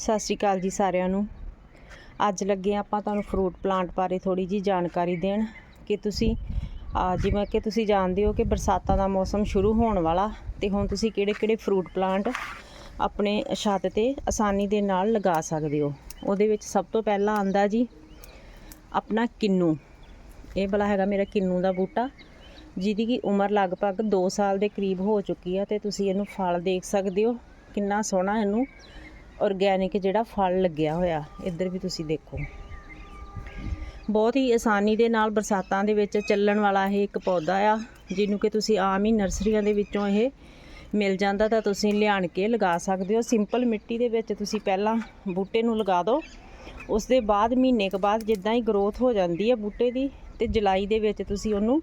ਸਤਿ ਸ਼੍ਰੀ ਅਕਾਲ ਜੀ ਸਾਰਿਆਂ ਨੂੰ। ਅੱਜ ਲੱਗੇ ਹਾਂ ਆਪਾਂ ਤੁਹਾਨੂੰ ਫਰੂਟ ਪਲਾਂਟ ਬਾਰੇ ਥੋੜੀ ਜੀ ਜਾਣਕਾਰੀ ਦੇਣ ਕਿ ਤੁਸੀਂ, ਆ, ਜਿਵੇਂ ਕਿ ਤੁਸੀਂ ਜਾਣਦੇ ਹੋ ਕਿ ਬਰਸਾਤਾਂ ਦਾ ਮੌਸਮ ਸ਼ੁਰੂ ਹੋਣ ਵਾਲਾ ਤੇ ਹੁਣ ਤੁਸੀਂ ਕਿਹੜੇ-ਕਿਹੜੇ ਫਰੂਟ ਪਲਾਂਟ ਆਪਣੇ ਛੱਤ ਤੇ ਆਸਾਨੀ ਦੇ ਨਾਲ ਲਗਾ ਸਕਦੇ ਹੋ। ਉਹਦੇ ਵਿੱਚ ਸਭ ਤੋਂ ਪਹਿਲਾਂ ਆਂਦਾ ਜੀ ਆਪਣਾ ਕਿੰਨੂ। ਇਹ ਵਾਲਾ ਹੈਗਾ ਮੇਰਾ ਕਿੰਨੂ ਦਾ ਬੂਟਾ, ਜਿਹਦੀ ਕੀ ਉਮਰ ਲਗਭਗ 2 ਸਾਲ ਦੇ ਕਰੀਬ ਹੋ ਚੁੱਕੀ ਆ ਤੇ ਤੁਸੀਂ ਇਹਨੂੰ ਫਲ ਦੇਖ ਸਕਦੇ ਹੋ। ਕਿੰਨਾ ਸੋਹਣਾ ਇਹਨੂੰ ਔਰਗੈਨਿਕ ਜਿਹੜਾ ਫਲ ਲੱਗਿਆ ਹੋਇਆ, ਇੱਧਰ ਵੀ ਤੁਸੀਂ ਦੇਖੋ। ਬਹੁਤ ਹੀ ਆਸਾਨੀ ਦੇ ਨਾਲ ਬਰਸਾਤਾਂ ਦੇ ਵਿੱਚ ਚੱਲਣ ਵਾਲਾ ਇਹ ਇੱਕ ਪੌਦਾ ਆ, ਜਿਹਨੂੰ ਕਿ ਤੁਸੀਂ ਆਮ ਹੀ ਨਰਸਰੀਆਂ ਦੇ ਵਿੱਚੋਂ ਇਹ ਮਿਲ ਜਾਂਦਾ ਤਾਂ ਤੁਸੀਂ ਲਿਆਣ ਕੇ ਲਗਾ ਸਕਦੇ ਹੋ। ਸਿੰਪਲ ਮਿੱਟੀ ਦੇ ਵਿੱਚ ਤੁਸੀਂ ਪਹਿਲਾਂ ਬੂਟੇ ਨੂੰ ਲਗਾ ਦਿਓ। ਉਸ ਦੇ ਬਾਅਦ ਮਹੀਨੇ ਕੁ ਬਾਅਦ ਜਿੱਦਾਂ ਹੀ ਗਰੋਥ ਹੋ ਜਾਂਦੀ ਹੈ ਬੂਟੇ ਦੀ ਤੇ ਜੁਲਾਈ ਦੇ ਵਿੱਚ ਤੁਸੀਂ ਉਹਨੂੰ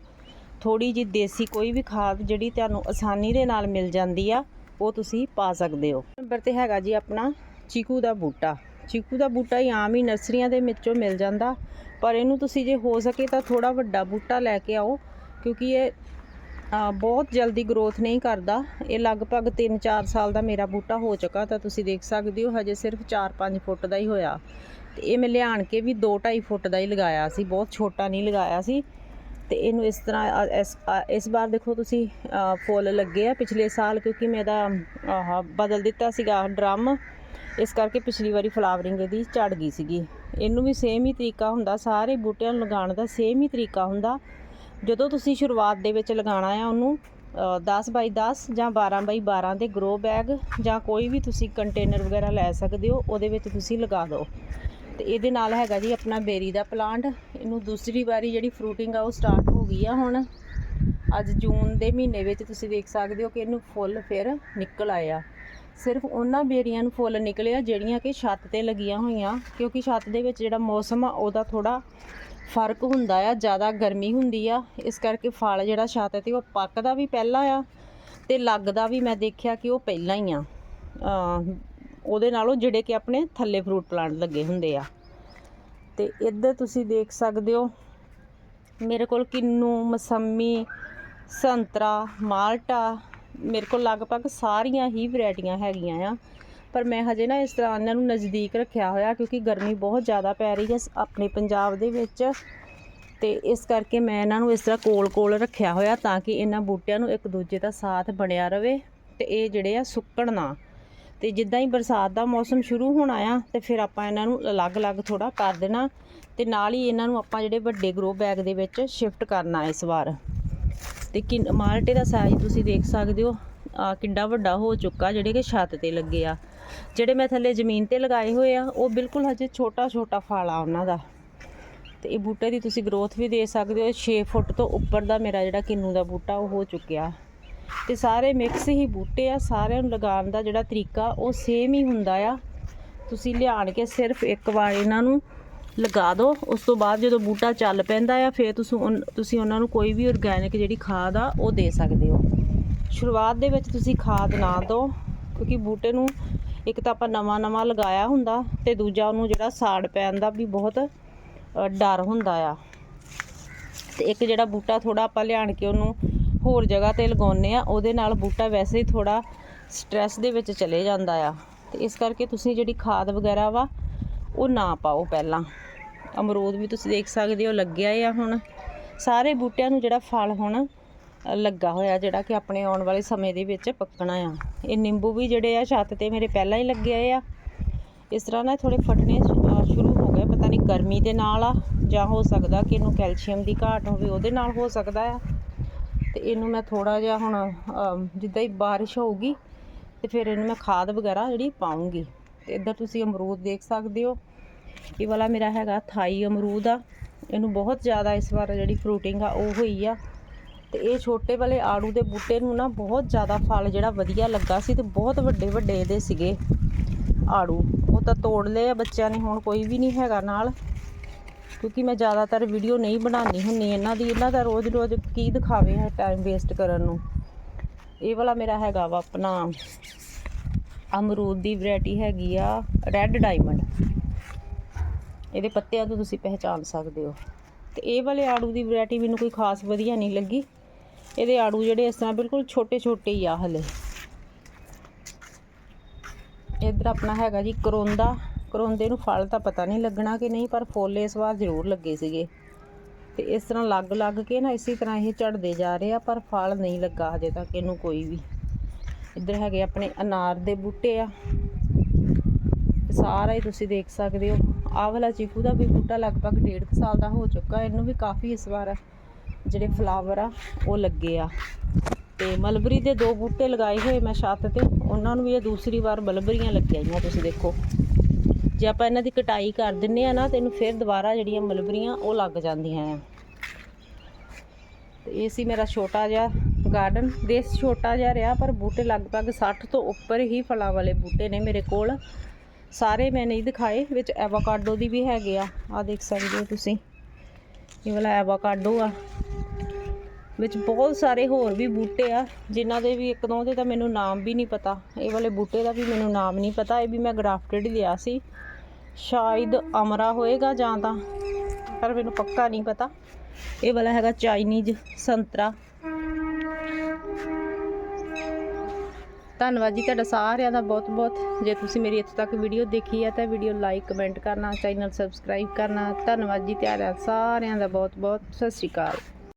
ਥੋੜੀ ਜਿਹੀ ਦੇਸੀ ਕੋਈ ਵੀ ਖਾਦ ਜਿਹੜੀ ਤੁਹਾਨੂੰ ਆਸਾਨੀ ਦੇ ਨਾਲ ਮਿਲ ਜਾਂਦੀ ਆ, ਉਹ ਤੁਸੀਂ ਪਾ ਸਕਦੇ ਹੋ। ਨੰਬਰ ਤੇ ਹੈਗਾ ਜੀ ਆਪਣਾ ਚੀਕੂ ਦਾ ਬੂਟਾ। ਚੀਕੂ ਦਾ ਬੂਟਾ ਹੀ ਆਮ ਹੀ ਨਰਸਰੀਆਂ ਦੇ ਵਿੱਚੋਂ ਮਿਲ ਜਾਂਦਾ। ਪਰ ਇਹਨੂੰ ਤੁਸੀਂ ਜੇ ਹੋ ਸਕੇ ਤਾਂ ਥੋੜਾ ਵੱਡਾ ਬੂਟਾ ਲੈ ਕੇ ਆਓ, ਕਿਉਂਕਿ ਇਹ ਬਹੁਤ ਜਲਦੀ ਗਰੋਥ ਨਹੀਂ ਕਰਦਾ। ਇਹ ਲਗਭਗ 3-4 ਸਾਲ ਦਾ ਮੇਰਾ ਬੂਟਾ ਹੋ ਚੁੱਕਾ ਤਾਂ ਤੁਸੀਂ ਦੇਖ ਸਕਦੇ ਹੋ, ਹਜੇ ਸਿਰਫ 4-5 ਫੁੱਟ ਦਾ ਹੀ ਹੋਇਆ। ਤੇ ਇਹ ਮੈਂ ਲਿਆਣ ਕੇ ਵੀ 2-2.5 ਫੁੱਟ ਦਾ ਹੀ ਲਗਾਇਆ ਸੀ, ਬਹੁਤ ਛੋਟਾ ਨਹੀਂ ਲਗਾਇਆ ਸੀ। ਤੇ ਇਹਨੂੰ ਇਸ ਤਰ੍ਹਾਂ ਇਸ ਵਾਰ ਦੇਖੋ ਤੁਸੀਂ ਫੁੱਲ ਲੱਗੇ ਆ ਪਿਛਲੇ ਸਾਲ, ਕਿਉਂਕਿ ਮੈਂ ਇਹਦਾ ਆਹ ਬਦਲ ਦਿੱਤਾ ਸੀਗਾ ਡਰਮ। ਇਸ ਕਰਕੇ ਪਿਛਲੀ ਵਾਰੀ ਫਲਾਵਰਿੰਗ ਇਹਦੀ ਝੜ ਗਈ ਸੀਗੀ। ਇਹਨੂੰ ਵੀ ਸੇਮ ਹੀ ਤਰੀਕਾ ਹੁੰਦਾ ਸਾਰੇ ਬੂਟਿਆਂ ਨੂੰ ਲਗਾਉਣ ਦਾ ਸੇਮ ਹੀ ਤਰੀਕਾ ਹੁੰਦਾ। ਜਦੋਂ ਤੁਸੀਂ ਸ਼ੁਰੂਆਤ ਦੇ ਵਿੱਚ ਲਗਾਉਣਾ ਆ ਉਹਨੂੰ ਅ, 10 ਬਾਈ 10 ਜਾਂ 12 ਬਾਈ 12 ਦੇ ਗਰੋ ਬੈਗ ਜਾਂ ਕੋਈ ਵੀ ਤੁਸੀਂ ਕੰਟੇਨਰ ਵਗੈਰਾ ਲੈ ਸਕਦੇ ਹੋ ਉਹਦੇ ਵਿੱਚ ਤੁਸੀਂ ਲਗਾ ਦਿਓ। ਤੇ ਇਹਦੇ ਨਾਲ ਹੈਗਾ ਜੀ ਆਪਣਾ ਬੇਰੀ ਦਾ ਪਲਾਂਟ। ਇਹਨੂੰ ਦੂਸਰੀ ਵਾਰੀ ਜਿਹੜੀ ਫਰੂਟਿੰਗ ਆ ਉਹ ਸਟਾਰਟ ਹੋ ਗਈ ਆ ਹੁਣ। ਅੱਜ ਜੂਨ ਦੇ ਮਹੀਨੇ ਵਿੱਚ ਤੁਸੀਂ ਦੇਖ ਸਕਦੇ ਹੋ ਕਿ ਇਹਨੂੰ ਫੁੱਲ ਫਿਰ ਨਿਕਲ ਆਇਆ। ਸਿਰਫ ਉਹਨਾਂ ਬੇਰੀਆਂ ਨੂੰ ਫੁੱਲ ਨਿਕਲੇ ਆ ਜਿਹੜੀਆਂ ਕਿ ਛੱਤ ਤੇ ਲੱਗੀਆਂ ਹੋਈਆਂ, ਕਿਉਂਕਿ ਛੱਤ ਦੇ ਵਿੱਚ ਜਿਹੜਾ ਮੌਸਮ ਆ, ਉਹਦਾ ਥੋੜਾ ਫ਼ਰਕ ਹੁੰਦਾ ਆ, ਜ਼ਿਆਦਾ ਗਰਮੀ ਹੁੰਦੀ ਆ। ਇਸ ਕਰਕੇ ਫਲ ਜਿਹੜਾ ਛੱਤ ਤੇ, ਉਹ ਪੱਕਦਾ ਵੀ ਪਹਿਲਾਂ ਆ ਤੇ ਲੱਗਦਾ ਵੀ ਮੈਂ ਦੇਖਿਆ ਕਿ ਉਹ ਪਹਿਲਾਂ ਹੀ ਆ। ਉਹਦੇ ਨਾਲੋਂ ਜਿਹੜੇ ਕਿ ਆਪਣੇ ਥੱਲੇ ਫਰੂਟ ਪਲਾਂਟ ਲੱਗੇ ਹੁੰਦੇ ਆ। ਤੇ ਇੱਧਰ ਤੁਸੀਂ ਦੇਖ ਸਕਦੇ ਹੋ, ਮੇਰੇ ਕੋਲ ਕਿੰਨੂ, ਮਸੰਮੀ, ਸੰਤਰਾ, ਮਾਲਟਾ ਮੇਰੇ ਕੋਲ ਲਗਭਗ ਸਾਰੀਆਂ ਹੀ ਵੈਰਾਈਟੀਆਂ ਹੈਗੀਆਂ ਆ। ਪਰ ਮੈਂ ਹਜੇ ਨਾ ਇਸ ਤਰ੍ਹਾਂ ਇਹਨਾਂ ਨੂੰ ਨਜ਼ਦੀਕ ਰੱਖਿਆ ਹੋਇਆ ਕਿਉਂਕਿ ਗਰਮੀ ਬਹੁਤ ਜ਼ਿਆਦਾ ਪੈ ਰਹੀ ਹੈ ਆਪਣੇ ਪੰਜਾਬ ਦੇ ਵਿੱਚ। ਤੇ ਇਸ ਕਰਕੇ ਮੈਂ ਇਹਨਾਂ ਨੂੰ ਇਸ ਤਰ੍ਹਾਂ ਕੋਲ-ਕੋਲ ਰੱਖਿਆ ਹੋਇਆ ਤਾਂ ਕਿ ਇਹਨਾਂ ਬੂਟਿਆਂ ਨੂੰ ਇੱਕ ਦੂਜੇ ਦਾ ਸਾਥ ਬਣਿਆ ਰਵੇ ਤੇ ਇਹ ਜਿਹੜੇ ਆ ਸੁੱਕਣ ਨਾ। ਤੇ ਜਿੱਦਾਂ ਹੀ ਬਰਸਾਤ ਦਾ ਮੌਸਮ ਸ਼ੁਰੂ ਹੋਣਾ ਆ ਤੇ ਫਿਰ ਆਪਾਂ ਇਹਨਾਂ ਨੂੰ ਅਲੱਗ-ਅਲੱਗ ਥੋੜਾ ਕਰ ਦੇਣਾ ਤੇ ਨਾਲ ਹੀ ਇਹਨਾਂ ਨੂੰ ਆਪਾਂ ਜਿਹੜੇ ਵੱਡੇ ਗਰੋ ਬੈਗ ਦੇ ਵਿੱਚ ਸ਼ਿਫਟ ਕਰਨਾ ਇਸ ਵਾਰ। ਤੇ ਕਿ ਮਾਲਟੇ ਦਾ ਸਾਈਜ਼ ਤੁਸੀਂ ਦੇਖ ਸਕਦੇ ਹੋ। ਆ ਕਿੰਨਾ ਵੱਡਾ ਹੋ ਚੁੱਕਾ, ਜਿਹੜੇ ਕਿ ਛੱਤ ਤੇ ਲੱਗੇ ਆ। ਜਿਹੜੇ ਮੈਂ ਥੱਲੇ ਜ਼ਮੀਨ ਤੇ ਲਗਾਏ ਹੋਏ ਆ, ਉਹ ਬਿਲਕੁਲ ਹਜੇ ਛੋਟਾ ਛੋਟਾ ਫਲ ਆ ਉਹਨਾਂ ਦਾ। ਤੇ ਇਹ ਬੂਟੇ ਦੀ ਤੁਸੀਂ ਗਰੋਥ ਵੀ ਦੇ ਸਕਦੇ ਹੋ 6 ਫੁੱਟ ਤੋਂ ਉੱਪਰ ਦਾ ਮੇਰਾ ਜਿਹੜਾ ਕਿੰਨੂ ਦਾ ਬੂਟਾ, ਉਹ ਹੋ ਚੁੱਕਿਆ। ਤੇ ਸਾਰੇ ਮਿਕਸ ਹੀ ਬੂਟੇ ਆ, ਸਾਰਿਆਂ ਨੂੰ ਲਗਾਉਣ ਦਾ ਜਿਹੜਾ ਤਰੀਕਾ, ਉਹ ਸੇਮ ਹੀ ਹੁੰਦਾ ਆ। ਤੁਸੀਂ ਲਿਆਣ ਕੇ ਸਿਰਫ ਇੱਕ ਵਾਰ ਇਹਨਾਂ ਨੂੰ ਲਗਾ ਦਿਓ ਉਸ ਤੋਂ ਬਾਅਦ ਜਦੋਂ ਬੂਟਾ ਚੱਲ ਪੈਂਦਾ ਆ, ਫਿਰ ਤੁਸੀਂ ਉਨ- ਤੁਸੀਂ ਉਹਨਾਂ ਨੂੰ ਕੋਈ ਵੀ ਆਰਗੈਨਿਕ ਜਿਹੜੀ ਖਾਦ ਆ, ਉਹ ਦੇ ਸਕਦੇ ਹੋ। ਸ਼ੁਰੂਆਤ ਦੇ ਵਿੱਚ ਤੁਸੀਂ ਖਾਦ ਨਾ ਦਿਓ ਕਿਉਂਕਿ ਬੂਟੇ ਨੂੰ ਇੱਕ ਤਾਂ ਆਪਾਂ ਨਵਾਂ ਨਵਾਂ ਲਗਾਇਆ ਹੁੰਦਾ ਤੇ ਦੂਜਾ ਉਹਨੂੰ ਜਿਹੜਾ ਸਾੜ ਪੈਣ ਦਾ ਵੀ ਬਹੁਤ ਡਰ ਹੁੰਦਾ ਆ। ਤੇ ਇੱਕ ਜਿਹੜਾ ਬੂਟਾ ਥੋੜਾ ਆਪਾਂ ਲਿਆਣ ਕੇ ਉਹਨੂੰ ਹੋਰ ਜਗ੍ਹਾ ਤੇ ਲਗਾਉਨੇ ਆ, ਉਹਦੇ ਨਾਲ ਬੂਟਾ ਵੈਸੇ ਹੀ ਥੋੜਾ ਸਟ੍ਰੈਸ ਦੇ ਵਿੱਚ ਚਲੇ ਜਾਂਦਾ ਆ। ਤੇ ਇਸ ਕਰਕੇ ਤੁਸੀਂ ਜਿਹੜੀ ਖਾਦ ਵਗੈਰਾ ਵਾ ਉਹ ਨਾ ਪਾਓ ਪਹਿਲਾਂ। ਅਮਰੂਦ ਵੀ ਤੁਸੀਂ ਦੇਖ ਸਕਦੇ ਹੋ ਲੱਗਿਆ ਆ ਹੁਣ। ਸਾਰੇ ਬੂਟਿਆਂ ਨੂੰ ਜਿਹੜਾ ਫਲ ਹੁਣ ਲੱਗਾ ਹੋਇਆ, ਜਿਹੜਾ ਕਿ ਆਪਣੇ ਆਉਣ ਵਾਲੇ ਸਮੇਂ ਦੇ ਵਿੱਚ ਪੱਕਣਾ ਆ। ਇਹ ਨਿੰਬੂ ਵੀ ਜਿਹੜੇ ਆ ਛੱਤ ਤੇ ਮੇਰੇ ਪਹਿਲਾਂ ਹੀ ਲੱਗੇ ਹੋਏ ਆ। ਇਸ ਤਰ੍ਹਾਂ ਨਾ ਥੋੜੇ ਫਟਣੇ ਸ਼ੁਰੂ ਹੋ ਗਏ ਪਤਾ ਨਹੀਂ ਗਰਮੀ ਦੇ ਨਾਲ ਆ ਜਾਂ ਹੋ ਸਕਦਾ ਕਿ ਇਹਨੂੰ ਕੈਲਸ਼ੀਅਮ ਦੀ ਘਾਟ ਹੋਵੇ, ਉਹਦੇ ਨਾਲ ਹੋ ਸਕਦਾ ਆ। ਤੇ ਇਹਨੂੰ ਮੈਂ ਥੋੜਾ ਜਿਹਾ ਹੁਣ ਜਿੱਦਾਂ ਹੀ ਬਾਰਿਸ਼ ਹੋਊਗੀ ਤੇ ਫਿਰ ਇਹਨੂੰ ਮੈਂ ਖਾਦ ਵਗੈਰਾ ਜਿਹੜੀ ਪਾਉਂਗੀ ਤੇ ਇੱਧਰ ਤੁਸੀਂ ਅਮਰੂਦ ਦੇਖ ਸਕਦੇ ਹੋ। ਇਹ ਵਾਲਾ ਮੇਰਾ ਹੈਗਾ ਥਾਈ ਅਮਰੂਦ ਆ। ਇਹਨੂੰ ਬਹੁਤ ਜ਼ਿਆਦਾ ਇਸ ਵਾਰ ਜਿਹੜੀ ਫਰੂਟਿੰਗ ਆ, ਉਹ ਹੋਈ ਆ। ਤੇ ਇਹ ਛੋਟੇ ਵਾਲੇ ਆੜੂ ਦੇ ਬੂਟੇ ਨੂੰ ਨਾ ਬਹੁਤ ਜ਼ਿਆਦਾ ਫਲ ਜਿਹੜਾ ਵਧੀਆ ਲੱਗਾ ਸੀ ਤੇ ਬਹੁਤ ਵੱਡੇ ਵੱਡੇ ਇਹਦੇ ਸੀਗੇ ਆੜੂ। ਉਹ ਤਾਂ ਤੋੜ ਲਏ ਆ ਬੱਚਿਆਂ ਨੇ, ਹੁਣ ਕੋਈ ਵੀ ਨਹੀਂ ਹੈਗਾ ਨਾਲ। ਕਿਉਂਕਿ ਮੈਂ ਜ਼ਿਆਦਾਤਰ ਵੀਡੀਓ ਨਹੀਂ ਬਣਾਉਣੀ ਹੁੰਨੀ ਇਹਨਾਂ ਦੀ, ਇਹਨਾਂ ਦਾ ਰੋਜ਼-ਰੋਜ਼ ਕੀ ਦਿਖਾਵੇ ਹੈ ਟਾਈਮ ਵੇਸਟ ਕਰਨ ਨੂੰ। ਇਹ ਵਾਲਾ ਮੇਰਾ ਹੈਗਾ ਵਾ ਆਪਣਾ ਅਮਰੂਦ ਦੀ ਵੈਰਾਈਟੀ ਹੈਗੀ ਆ ਰੈੱਡ ਡਾਇਮੰਡ। ਇਹਦੇ ਪੱਤਿਆਂ ਤੋਂ ਤੁਸੀਂ ਪਹਿਚਾਨ ਸਕਦੇ ਹੋ। ਤੇ ਇਹ ਵਾਲੇ ਆੜੂ ਦੀ ਵੈਰਾਈਟੀ ਮੈਨੂੰ ਕੋਈ ਖਾਸ ਵਧੀਆ ਨਹੀਂ ਲੱਗੀ। ਇਹਦੇ ਆੜੂ ਜਿਹੜੇ ਇਸ ਤਰ੍ਹਾਂ ਬਿਲਕੁਲ ਛੋਟੇ ਛੋਟੇ ਹੀ ਆ ਹਲੇ। ਇਹ ਇੱਧਰ ਆਪਣਾ ਹੈਗਾ ਜੀ ਕਰੋਂਦਾ। ਕਰੋਂਦੇ ਨੂੰ ਫਲ ਤਾਂ ਪਤਾ ਨਹੀਂ ਲੱਗਣਾ ਕਿ ਨਹੀਂ, ਪਰ ਫੁੱਲ ਇਸ ਵਾਰ ਜ਼ਰੂਰ ਲੱਗੇ ਸੀਗੇ। ਤੇ ਇਸ ਤਰ੍ਹਾਂ ਲੱਗ ਲੱਗ ਕੇ ਨਾ ਇਸੇ ਤਰ੍ਹਾਂ ਇਹ ਝੜਦੇ ਜਾ ਰਹੇ ਆ, ਪਰ ਫਲ ਨਹੀਂ ਲੱਗਾ ਹਜੇ ਤੱਕ ਇਹਨੂੰ ਕੋਈ ਵੀ। ਇੱਧਰ ਹੈਗੇ ਆਪਣੇ ਅਨਾਰ ਦੇ ਬੂਟੇ ਆ। ਸਾਰਾ ਹੀ ਤੁਸੀਂ ਦੇਖ ਸਕਦੇ ਹੋ। ਆਹ ਵਾਲਾ ਚੀਕੂ ਦਾ ਵੀ ਬੂਟਾ ਲਗਭਗ ਡੇਢ ਕੁ ਸਾਲ ਦਾ ਹੋ ਚੁੱਕਾ। ਇਹਨੂੰ ਵੀ ਕਾਫੀ ਇਸ ਵਾਰ ਜਿਹੜੇ ਫਲਾਵਰ ਆ, ਉਹ ਲੱਗੇ ਆ। ਤੇ ਮਲਬਰੀ ਦੇ ਦੋ ਬੂਟੇ ਲਗਾਏ ਹੋਏ ਮੈਂ ਛੱਤ ਤੇ। ਉਹਨਾਂ ਨੂੰ ਵੀ ਇਹ ਦੂਸਰੀ ਵਾਰ ਮਲਬਰੀਆਂ ਲੱਗੀਆਂ ਤੁਸੀਂ ਦੇਖੋ। ਜੇ ਆਪਾਂ ਇਹਨਾਂ ਦੀ ਕਟਾਈ ਕਰ ਦਿੰਨੇ ਆ ਨਾ, ਤੇ ਇਹਨੂੰ ਫਿਰ ਦੁਬਾਰਾ ਜਿਹੜੀਆਂ ਮਲਬਰੀਆਂ, ਉਹ ਲੱਗ ਜਾਂਦੀਆਂ ਆ। ਤੇ ਇਹ ਸੀ ਮੇਰਾ ਛੋਟਾ ਜਿਹਾ ਗਾਰਡਨ ਦੇਸ ਛੋਟਾ ਜਿਹਾ ਰਿਹਾ, ਪਰ ਬੂਟੇ ਲਗਭਗ 60 ਤੋਂ ਉੱਪਰ ਹੀ ਫਲਾਂ ਵਾਲੇ ਬੂਟੇ ਨੇ ਮੇਰੇ ਕੋਲ। ਸਾਰੇ ਮੈਂ ਨਹੀਂ ਦਿਖਾਏ, ਵਿੱਚ ਐਵਾਕਾਡੋ ਦੀ ਵੀ ਹੈਗੇ ਆ। ਆ ਦੇਖ ਸਕਦੇ ਹੋ ਤੁਸੀਂ। ਇਹ ਵਾਲਾ ਐਵਾਕਾਡੋ ਆ। ਵਿੱਚ ਬਹੁਤ ਸਾਰੇ ਹੋਰ ਵੀ ਬੂਟੇ ਆ, ਜਿਨ੍ਹਾਂ ਦੇ ਵੀ ਇੱਕ ਦੋ ਦੇ ਤਾਂ ਮੈਨੂੰ ਨਾਮ ਵੀ ਨਹੀਂ ਪਤਾ। ਇਹ ਵਾਲੇ ਬੂਟੇ ਦਾ ਵੀ ਮੈਨੂੰ ਨਾਮ ਨਹੀਂ ਪਤਾ, ਇਹ ਵੀ ਮੈਂ ਗ੍ਰਾਫਟਡ ਹੀ ਲਿਆ ਸੀ। ਸ਼ਾਇਦ ਅਮਰਾ ਹੋਏਗਾ ਜਾਂ ਤਾਂ, ਪਰ ਮੈਨੂੰ ਪੱਕਾ ਨਹੀਂ ਪਤਾ। ਇਹ ਵਾਲਾ ਹੈਗਾ ਚਾਈਨੀਜ਼ ਸੰਤਰਾ। ਧੰਨਵਾਦ ਜੀ ਤੁਹਾਡਾ ਸਾਰਿਆਂ ਦਾ ਬਹੁਤ ਬਹੁਤ। ਜੇ ਤੁਸੀਂ ਮੇਰੀ ਇੱਥੇ ਤੱਕ ਵੀਡੀਓ ਦੇਖੀ ਹੈ ਤਾਂ ਵੀਡੀਓ ਲਾਈਕ ਕਮੈਂਟ ਕਰਨਾ ਚੈਨਲ ਸਬਸਕ੍ਰਾਈਬ ਕਰਨਾ। ਧੰਨਵਾਦ ਜੀ ਤੁਹਾਡਾ ਸਾਰਿਆਂ ਦਾ ਬਹੁਤ ਬਹੁਤ। ਸਤਿ ਸ਼੍ਰੀ ਅਕਾਲ।